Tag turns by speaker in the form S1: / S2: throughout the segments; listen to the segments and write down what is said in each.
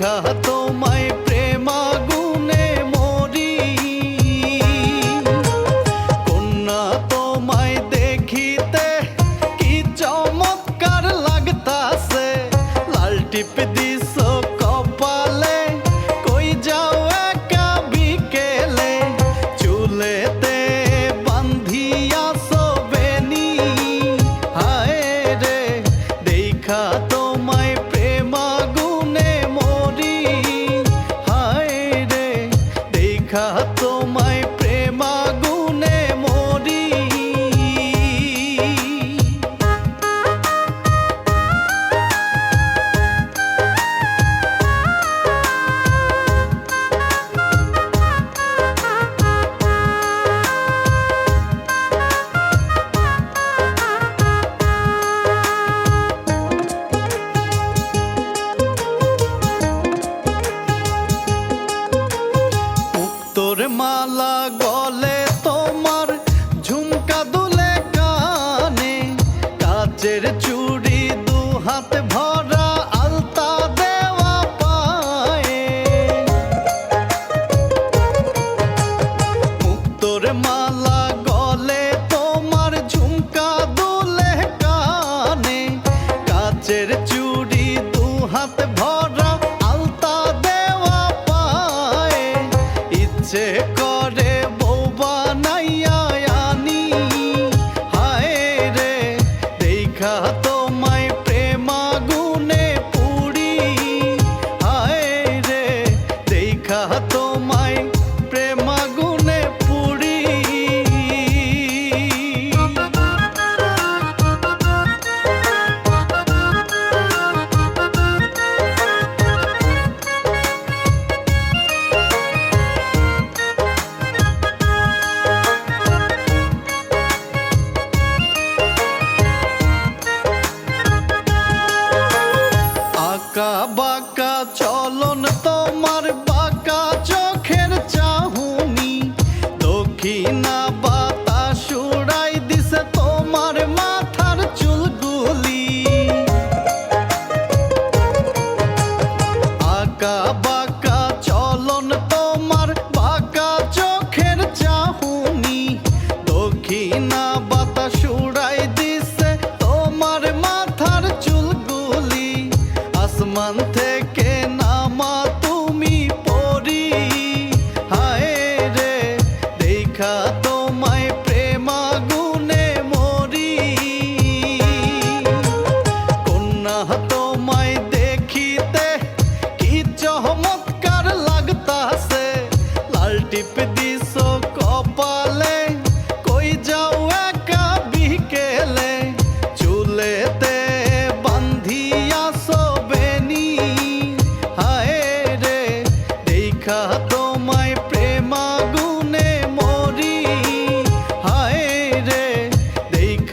S1: দেখা তোমায় cup, oh my. গলে তোমার ঝুমকা দুলে কানে, কাচের চুড়ি দু হাত ভরা আলতা দেওয়া পায়ে। মুক্তর মালা গলে তোমার ঝুমকা দুলে কানে, কাচের চুড়ি দু হাত ভরা because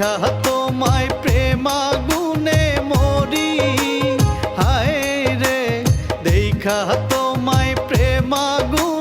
S1: দেখা তোমায় প্রেমাগুনে মরি। হায় রে দেখা তোমায় প্রেমাগুনে